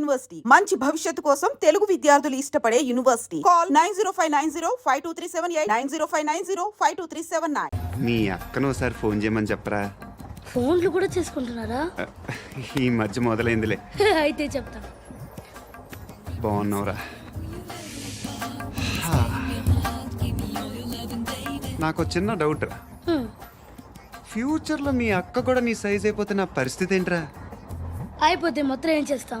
University. మంచి భవిష్యత్తు కోసం తెలుగు విద్యార్థులు ఇష్టపడే university. Call nine zero five nine zero five two three seven eight nine zero five nine zero five two three seven nine. మీ అక్కను ఒకసారి phone చేయమని చెప్పరా? ఫోన్లు కూడా చేసుకుంటున్నారా? ఈ మధ్య మొదలైందిలే. అయితే చెప్తా. బాగున్నావురా. హా. నాకు చిన్న డౌట్ రా. ఫ్యూచర్లో మీ అక్క కూడా నీ సైజ్ అయిపోతే నా పరిస్థితి ఏంట్రా? అయిపోతే మొత్తం ఏం చేస్తాం?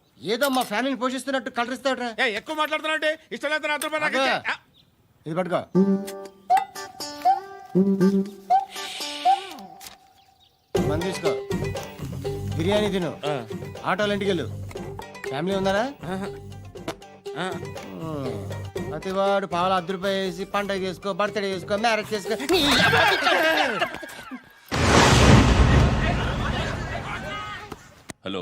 ఏదో మా ఫ్యామిలీని పోషిస్తున్నట్టు కలరిస్తావుట్రా ఏయ్, ఎక్కువ మాట్లాడుతున్నావు అంటే ఇష్టం లేదు నాకు అబ్బా. ఇచ్చే. ఆ, ఇది పట్టుకో. మంది తీసుకో. బిర్యానీ తిను. ఆ, ఆటోలు ఇంటికి వెళ్ళు. ఫ్యామిలీ ఉన్నారా? ఆ. ప్రతివాడు పావులు అర్ధ రూపాయి వేసి పండగ చేసుకో బర్త్డే చేసుకో మ్యారేజ్ చేసుకో. హలో.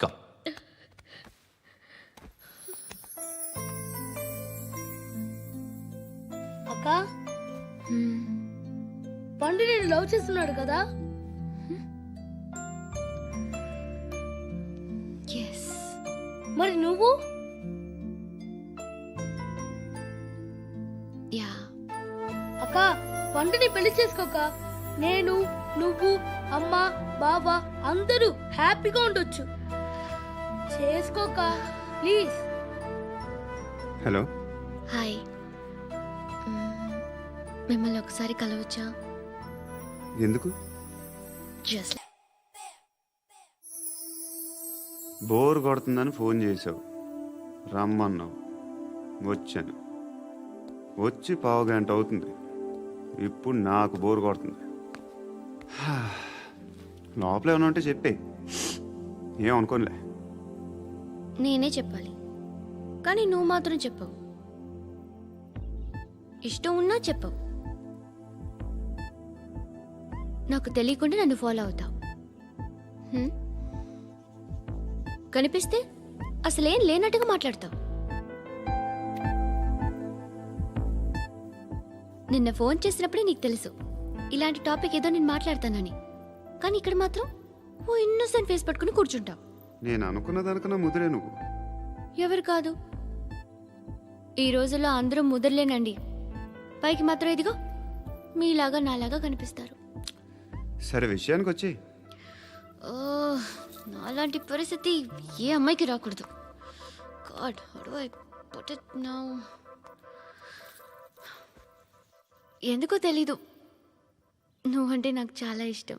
కమ్ అక్క? పండు నేను లవ్ చేస్తున్నాడు కదా? మరి నువ్వు? యా అక్క పండుని పెళ్ళి చేసుకోక నేను నువ్వు అమ్మ బావ అందరూ హ్యాపీగా ఉండొచ్చు. చేసుకోక ప్లీజ్. హలో. హాయ్. మ్మ్, మిమ్మల్ని ఒకసారి కలవచ్చా? ఎందుకు? జస్ట్ బోర్ కొడుతుందని ఫోన్ చేసావు రమ్మన్నావు. వచ్చాను. వచ్చి పావు గంట అవుతుంది. ఇప్పుడు నాకు బోర్ కొడుతుంది. హా. లోపల ఏమైనా ఉంటే చెప్పే. ఏం అనుకోనిలే. నేనే చెప్పాలి. కానీ నువ్వు మాత్రం చెప్పవు. ఇష్టం ఉన్నా చెప్పవు. నాకు తెలియకుండా నన్ను ఫాలో అవుతావు. హ్మ్? కనిపిస్తే అసలేం లేనట్టుగా మాట్లాడతావు. నిన్న ఫోన్ చేసినప్పుడే నీకు తెలుసు. ఇలాంటి టాపిక్ ఏదో నేను మాట్లాడతానని. కానీ ఇక్కడ మాత్రం ఓ ఇన్నోసెంట్ ఫేస్ పట్టుకుని కూర్చుంటావు. నేను అనుకున్న దానికన్నా ముదిరే నువ్వు. ఎవరు కాదు? ఈ రోజుల్లో అందరూ ముదరలేనండి. పైకి మాత్రం ఇదిగో మీలాగా నాలాగా కనిపిస్తారు. సరే విషయానికి వచ్చి ఓ నాలాంటి పరిస్థితి ఏ అమ్మాయికి రాకూడదు. God I put it now ఎందుకో తెలీదు. నువ్వంటే నాకు చాలా ఇష్టం.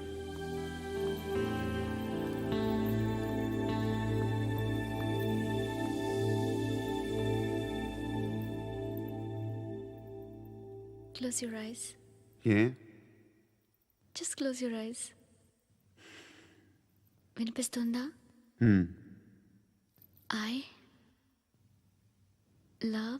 Close your eyes uh just close your eyes వినిపిస్తుందా? హ్మ్. ఐ లవ్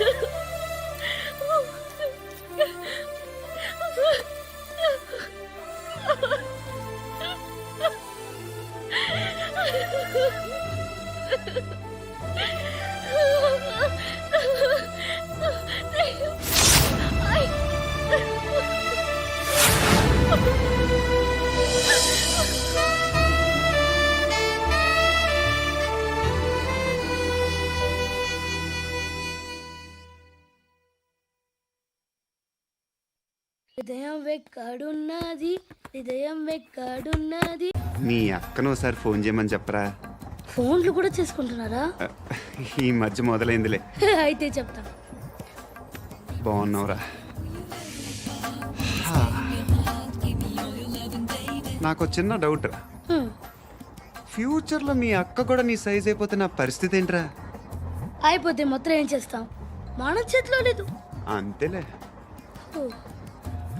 Oh హృదయం వెక్కడున్నది హృదయం వెక్కడున్నది. మీ అక్కను ఒకసారి ఫోన్ చేయమని చెప్పరా? ఫోన్లు కూడా చేసుకుంటున్నారా? ఈ మధ్య మొదలైందిలే. అయితే చెప్తా. బాగున్నావురా. నాకు చిన్న డౌట్. ఫ్యూచర్లో మీ అక్క కూడా నీ సైజ్ అయిపోతే నా పరిస్థితి ఏంట్రా? అయిపోతే మొత్తం ఏం చేస్తాం? మన చేతిలో లేదు. అంతేలే.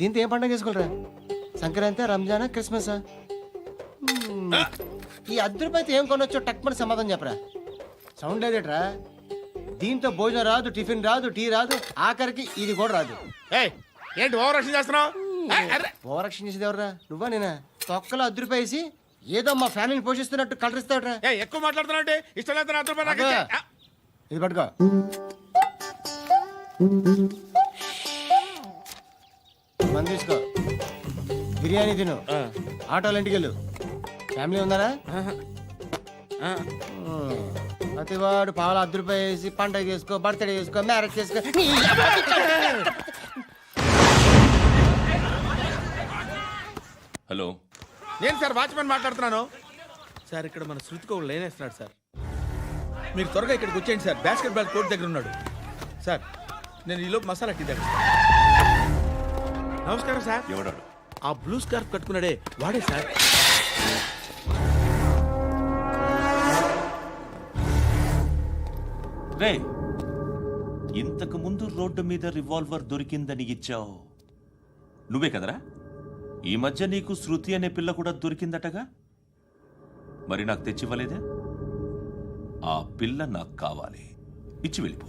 దీంతో ఏం పండగ చేసుకోలేరా సంక్రాంతి రంజానా క్రిస్మసా. ఈ అద్దె రూపాయలు ఏం కొనొచ్చో టక్మని సమాధానం చెప్పరా. సౌండ్ లేదేట్రా? దీంతో భోజనం రాదు టిఫిన్ రాదు టీ రాదు ఆఖరికి ఇది కూడా రాదు. ఏంటి చేస్తున్నావు? చేసేది ఎవరా నువ్వా నేనా? తొక్కలో అద్దె రూపాయి వేసి ఏదో మా ఫ్యామిలీని పోషిస్తున్నట్టు కలరిస్తావుట్రా. ఏయ్, ఎక్కువ మాట్లాడుతున్నావు అంటే ఇష్టం లేదు ఇది పట్టుకో. మంది తీసుకో బిర్యానీ తిను. ఆ, ఆటోలు ఇంటికి వెళ్ళు. ఫ్యామిలీ. ఉమ్. ప్రతివాడు పావులు అర్ధ రూపాయి వేసి పండగ చేసుకో బర్త్డే చేసుకో మ్యారేజ్ చేసుకో. హలో. నేను సార్ వాచ్మెన్ మాట్లాడుతున్నాను? సార్ ఇక్కడ మన శృతికో లేనేస్తున్నాడు సార్. మీరు త్వరగా ఇక్కడికి వచ్చేయండి సార్. బాస్కెట్ బాల్ కోర్ట్ దగ్గర ఉన్నాడు. సార్ నేను ఈలోపు మసాలా టీ దగ్గర నమస్కారం సార్. ఎవడాడు ఆ బ్లూ స్కార్ఫ్ కట్టుకున్నాడే వాడే సార్. రే ఇంతకు ముందు రోడ్డు మీద రివాల్వర్ దొరికిందని ఇచ్చావు. నువ్వే కదరా? ఈ మధ్య నీకు శృతి అనే పిల్ల కూడా దొరికిందటగా? మరి నాకు తెచ్చివ్వలేదే? ఆ పిల్ల నాకు కావాలి. ఇచ్చి వెళ్ళిపో.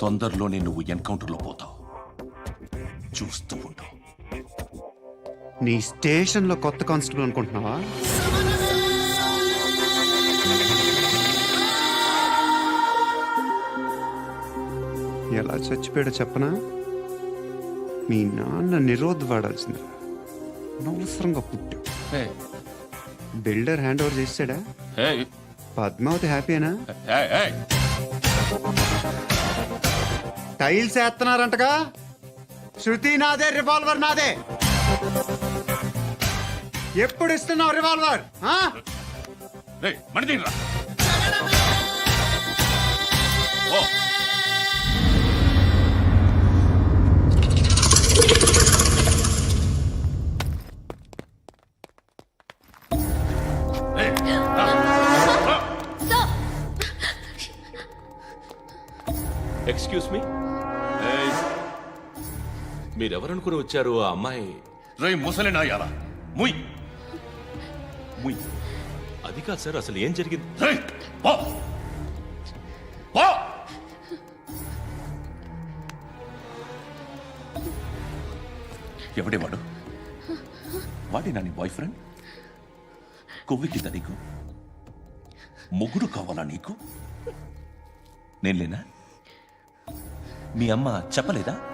తొందరలోనే నువ్వు ఎన్కౌంటర్లో పోతావు. చూస్తూ ఉంటావు. నీ స్టేషన్లో కొత్త కానిస్టేబుల్ అనుకుంటున్నావా? ఎలా చచ్చిపోయాడో చెప్పనా? మీ నాన్న నిరోధ్ వాడాల్సింది. అనవసరంగా పుట్టావు. బిల్డర్ హ్యాండ్ ఓవర్ చేసాడా పద్మావతి హ్యాపీనా? టైల్స్ వేస్తున్నారంటగా. శృతి నాదే రివాల్వర్ నాదే. ఎప్పుడు ఇస్తున్నావు రివాల్వర్? మణిదీన్ రా. ఓ. మీరెవరనుకుని వచ్చారు ఆ అమ్మాయి? రే ముసలి నాయాల ముయ్. ముయ్. అది కాదు సార్ అసలు ఏం జరిగింది? రే పో. పో. ఎవడే వాడు? వాడి నా నీ బాయ్ ఫ్రెండ్ కొవ్వికింద నీకు? ముగ్గురు కావాలా నీకు? నేను లేనా? మీ అమ్మ చెప్పలేదా?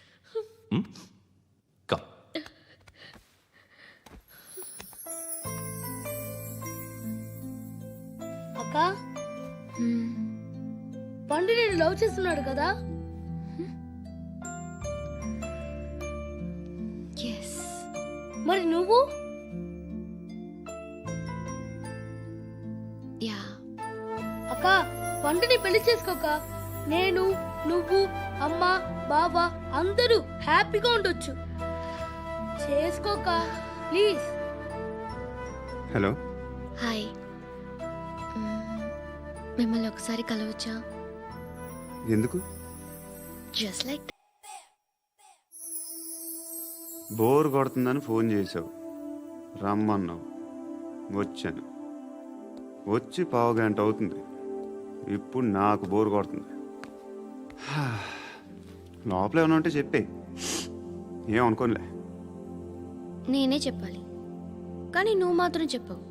Hm? Komm. అక్క? పండు నేను లవ్ చేస్తున్నాడు కదా? ఎస్ మరి నువ్వు? యా అక్క పండుని పెళ్ళి చేసుకోక నేను నువ్వు అమ్మ బావ అందరూ హ్యాపీగా ఉండొచ్చు. చేసుకోక ప్లీజ్. హలో. హాయ్. మ్మ్. మిమ్మల్ని ఒకసారి కలవచ్చా? ఎందుకు? జస్ట్ లైక్ బోర్ కొడుతుందని ఫోన్ చేసావు రమ్మన్నావు. వచ్చాను. వచ్చి పావు గంట అవుతుంది. ఇప్పుడు నాకు బోర్ కొడుతుంది. హా. లోపల ఏమైనా ఉంటే చెప్పే. ఏం అనుకోనిలే. నేనే చెప్పాలి. కానీ నువ్వు మాత్రం చెప్పవు.